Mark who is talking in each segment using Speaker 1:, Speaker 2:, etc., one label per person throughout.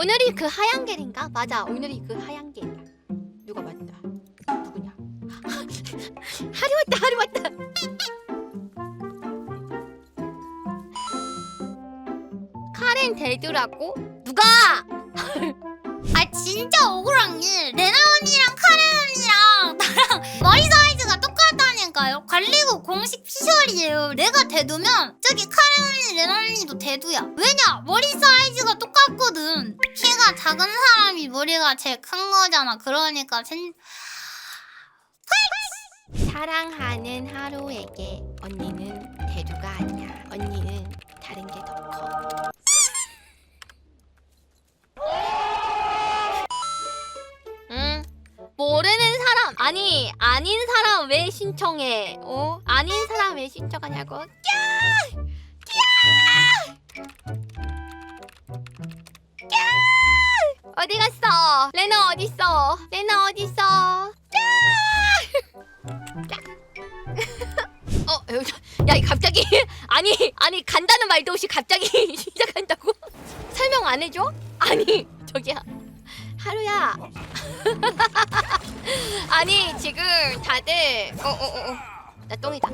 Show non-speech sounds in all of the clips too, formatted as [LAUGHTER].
Speaker 1: 오늘이 그 하얀 겔인가? 맞아 오늘이 그 하얀 겔 누가 맞다 누구냐 [LAUGHS] 하루 왔다 하루 왔다 카렌 데드라고? 누가? [LAUGHS]
Speaker 2: 아 진짜 억울한 게 피셜이에요. 내가 대두면 저기 카렌 언니, 레나 언니도 대두야. 왜냐? 머리 사이즈가 똑같거든. 키가 작은 사람이 머리가 제일 큰 거잖아. 그러니까 젠...
Speaker 1: 사랑하는 하루에게 언니는 대두가 아니야 언니는 다른 게 더 커. 응 모르는 아니 아닌 사람 왜 신청해 어 아닌 사람 왜 신청하냐고 꺄! 꺄! 꺄! 어디 갔어 레나 어디 있어 레나 어디 있어 [LAUGHS] 어, 여기- 야, 이 갑자기 [LAUGHS] 아니, 아니 간다는 말도 없이 갑자기 [LAUGHS] 시작한다고? 설명 안 해줘? 아니, 저기야, 하루야. 아니 지금 다들 어, 어, 어, 어. 나 똥이다.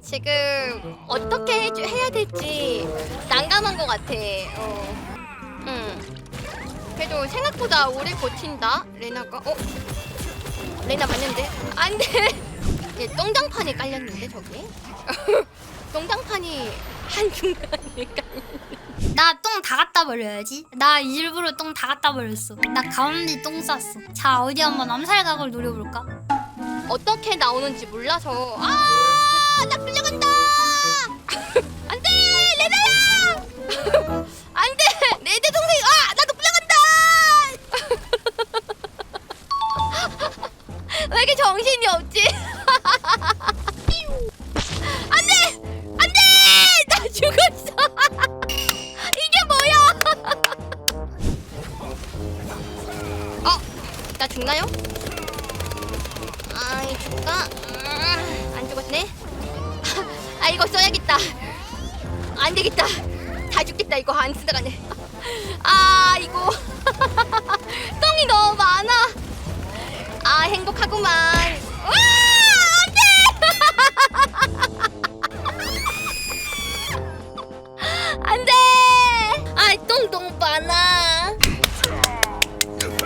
Speaker 1: 지금 어떻게 해주, 해야 될지 난감한 것 같아. 어. 응. 그래도 생각보다 오래 버틴다. 레나가 어? 레나 맞는데? 안 돼! [LAUGHS] 얘 똥장판이 깔렸는데, 저기? [LAUGHS] 똥장판이 깔렸는데.
Speaker 2: 나똥 다 갖다 버려야지. 나 일부러 똥 다 갖다 버렸어. 나 가운데 똥 쌌어. 자 어디 한번 암살각을 노려볼까?
Speaker 1: 어떻게 나오는지 몰라서. 아! 나 끌려간다! [LAUGHS] 안 돼! 레나야! [LAUGHS] 안 돼! 레드 동생! 아! 나도 끌려간다! [LAUGHS] 왜 이렇게 정신이 없지? 나 죽나요? 아이 죽까? 음, 안 죽었네. [LAUGHS] 아 이거 써야겠다. 안 되겠다. 다 죽겠다 이거 안 쓰다가네. 아 이거 [LAUGHS] 똥이 너무 많아. 아 행복하구만. [LAUGHS] 많아.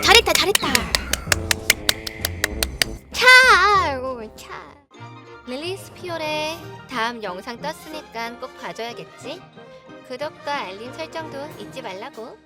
Speaker 1: 잘했다 잘했다. 릴리스 피올의 다음 영상 떴으니까 꼭 봐줘야겠지? 구독과 알림 설정도 잊지 말라고.